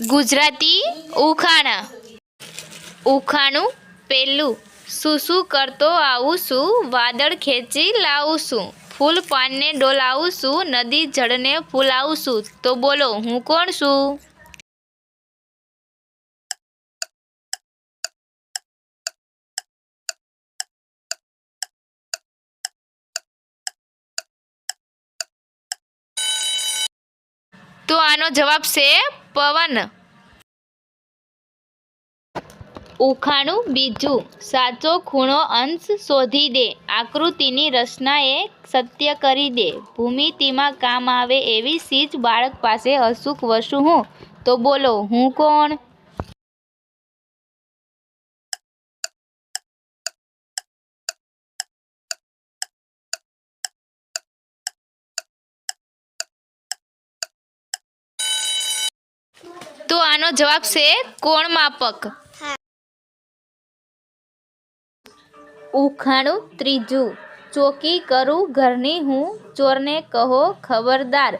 ગુજરાતી ઉખાણા. ઉખાણું પેલું શું શું કરતો આવું છું? વાદળ ખેંચી લાવું છું. ફૂલ પાનને ડોલાવું છું. નદી જળને ફૂલાવું છું. તો બોલો, હું કોણ છું? તો આનો જવાબ છે પવન. ઉખાણું બીજું. સાચો ખૂણો અંશ શોધી દે. આકૃતિની રચનાએ સત્ય કરી દે. ભૂમિતિમાં કામ આવે એવી સીજ બાળક પાસે અસુખ વસુ હું. તો બોલો, હું કોણ? તો આનો જવાબ છે કોણ માપક? ઉખાણું ત્રીજું. ચોકી કરું ઘરની હું ચોરને કહો ખબરદાર.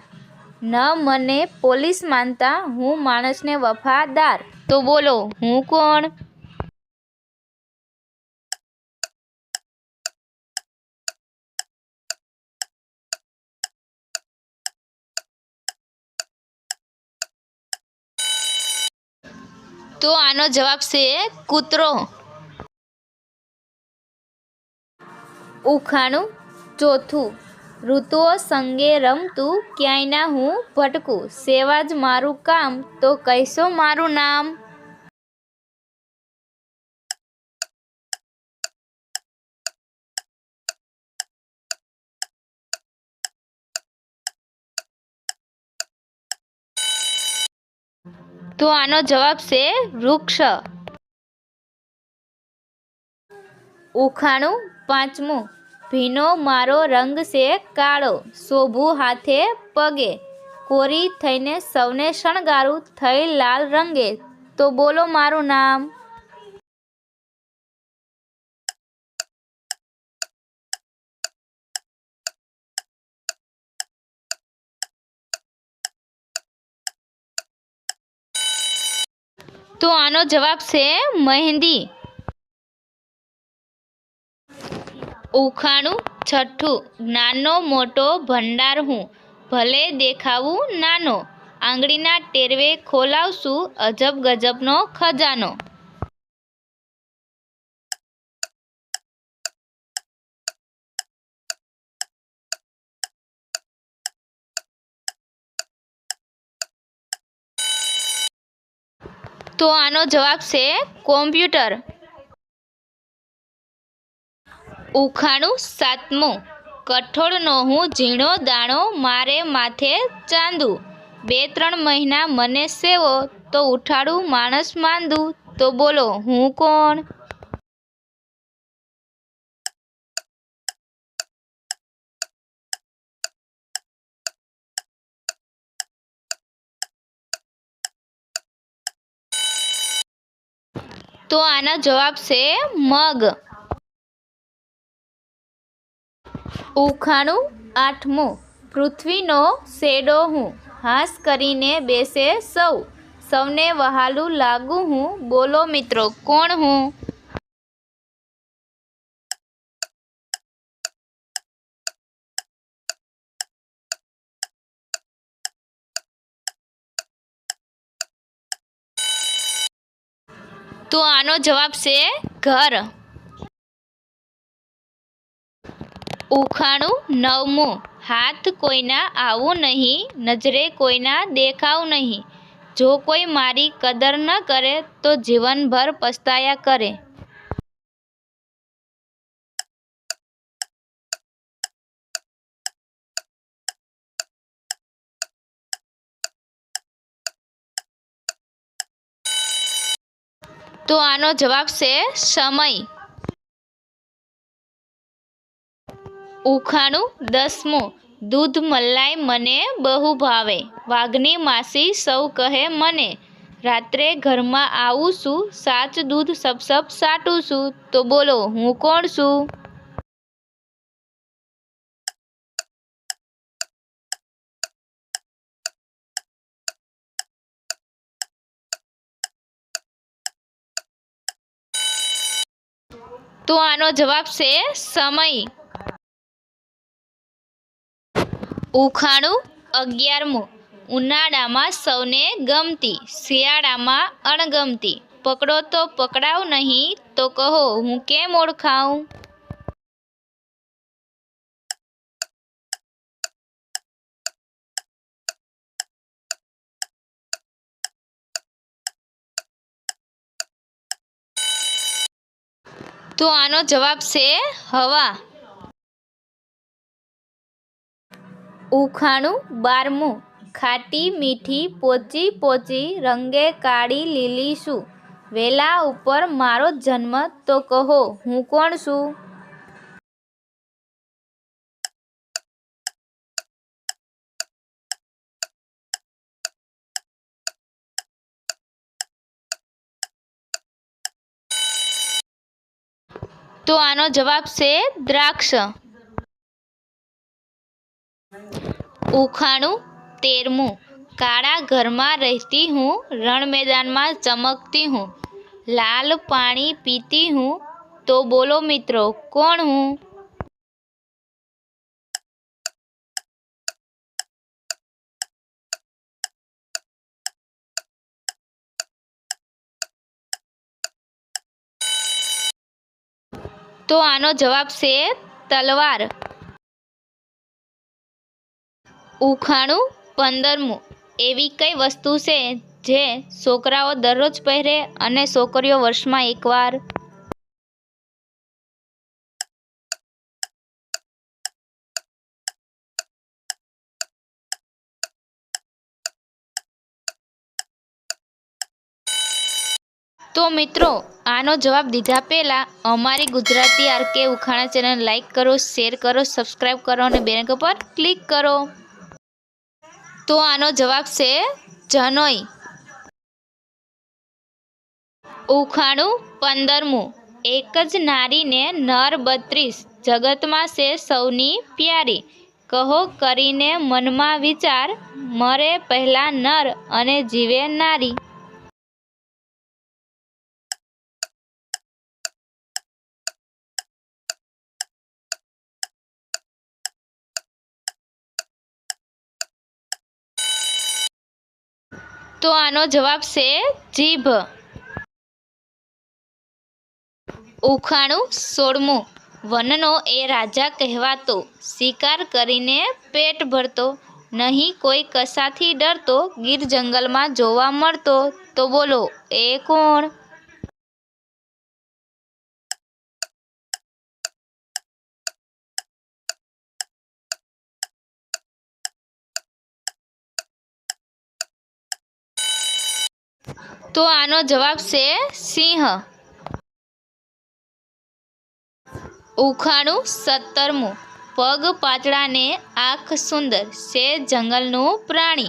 ન મને પોલીસ માનતા હું માણસને વફાદાર. તો બોલો હું કોણ? તો આનો જવાબ છે કૂતરો. ઉખાણું ચોથું. ઋતુઓ સંગે રમતું ક્યાંય ના હું ભટકું. સેવા જ મારું કામ, તો કહીશો મારું નામ. તો આનો જવાબ છે વૃક્ષ. ઉખાણું પાંચમું. ભીનો મારો રંગ છે કાળો. શોભું હાથે પગે. કોરી થઈને સૌને શણગારું થઈ લાલ રંગે. તો બોલો મારું નામ. તો આનો જવાબ છે મહેંદી. ઉખાણું છઠ્ઠું, નાનો મોટો ભંડાર હું, ભલે દેખાવું નાનો. આંગળીના ટેરવે ખોલાવશું અજબ ગજબનો ખજાનો. તો આનો જવાબ છે કોમ્પ્યુટર. ઉખાણું સાતમું. કઠોળનો હું ઝીણો દાણો મારે માથે ચાંદુ. બે ત્રણ મહિના મને સેવો, તો ઉઠાડું માણસ માંદું. તો બોલો, હું કોણ? તો આનો જવાબ છે મગ. ઉખાણું આઠમું, પૃથ્વીનો શેડો હું, હાસ કરીને બેસે સૌ. સૌને વહાલું લાગુ હું, બોલો મિત્રો, કોણ હું? તો આનો જવાબ છે ઘર. ઉખાણું નવમું. હાથ કોઈના આવું નહીં, નજરે કોઈના દેખાવ નહીં. જો કોઈ મારી કદર ન કરે તો જીવનભર પસ્તાયા કરે. તો આનો જવાબ છે સમય. ઉખાણું દસમું. દૂધ મલાઈ મને બહુ ભાવે. વાઘની માસી સૌ કહે મને, રાત્રે ઘરમાં આવું છું, સાચ દૂધ સપ સપ સાટું છું. તો બોલો, હું કોણ છું? તો આનો જવાબ છે સમય. ઉખાણું અગિયારમું. ઉનાળામાં સૌને ગમતી, શિયાળામાં અણગમતી. પકડો તો પકડાવ નહીં તો કહો હું કેમ ઓળખાઉં? તો આનો જવાબ છે હવા. ઉખાણું બારમું. ખાટી મીઠી પોચી પોચી રંગે કાળી લીલી શું? વેલા ઉપર મારો જન્મ તો કહો, હું કોણ છું? તો આનો જવાબ છે દ્રાક્ષ. ઉખાણું તેરમું. કાળા ઘરમાં રહેતી હું રણ મેદાનમાં ચમકતી હું. લાલ પાણી પીતી હું. તો બોલો મિત્રો, કોણ હું? તો આનો જવાબ છે તલવાર. ઉખાણું પંદરમું. એવી કઈ વસ્તુ છે જે છોકરાઓ દરરોજ પહેરે અને છોકરીઓ વર્ષમાં એકવાર? તો મિત્રો, આનો જવાબ દીધા પહેલાં અમારી Gujarati R K channel like કરો, શેર કરો સબસ્ક્રાઈબ કરો અને બેનક પર ક્લિક કરો. તો આનો જવાબ છે જનોઈ. ઉખાણું પંદરમું. એક જ નારીને નર બત્રીસ. જગતમાં છે સૌની પ્યારી. કહો કરીને મનમાં વિચાર, મરે પહેલાં નર અને જીવે નારી. તો આનો જવાબ છે જીભ. ઉખાણું સોળમું. વનનો એ રાજા કહેવાતો. શિકાર કરીને પેટ ભરતો. નહીં કોઈ કશાથી ડરતો. ગીર જંગલમાં જોવા મળતો. તો બોલો, એ કોણ? તો આનો જવાબ છે સિંહ. ઉખાણું સત્તરમું. પગ પાતળાને આંખ સુંદર. છે જંગલનું પ્રાણી.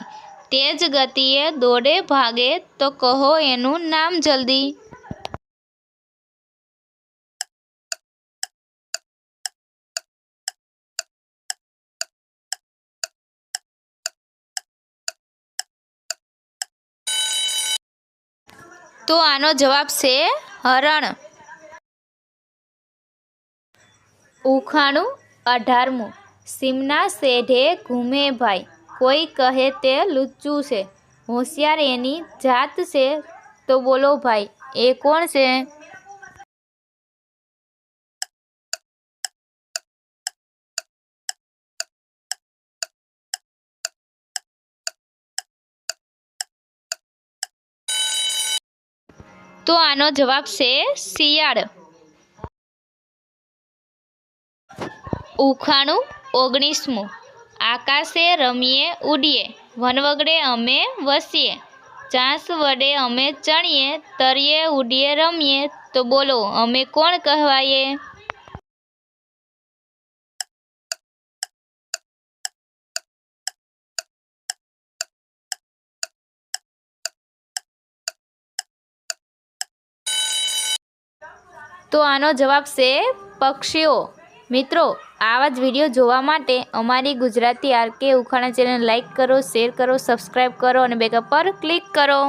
તેજ ગતિએ દોડે ભાગે તો કહો એનું નામ જલ્દી. તો આનો જવાબ છે હરણ. ઉખાણું અઢારમું. સીમના શેઢે ઘૂમે ભાઈ. કોઈ કહે તે લુચ્ચું છે. હોશિયાર એની જાત છે. તો બોલો ભાઈ, એ કોણ છે? તો આનો જવાબ છે શિયાળ. ઉખાણું ઓગણીસમું. આકાશે રમીએ, ઉડીએ. વનવગડે અમે વસીએ. ચાંસ વડે અમે ચણીએ, તરીએ, ઉડીએ, રમીએ. તો બોલો, અમે કોણ કહેવાઈએ? તો આનો જવાબ છે, પક્ષીઓ. મિત્રો, આવા જ વીડિયો જોવા માટે અમારી Gujarati R K channel like કરો શેર કરો સબસ્ક્રાઈબ કરો અને બેકઅપ પર ક્લિક કરો.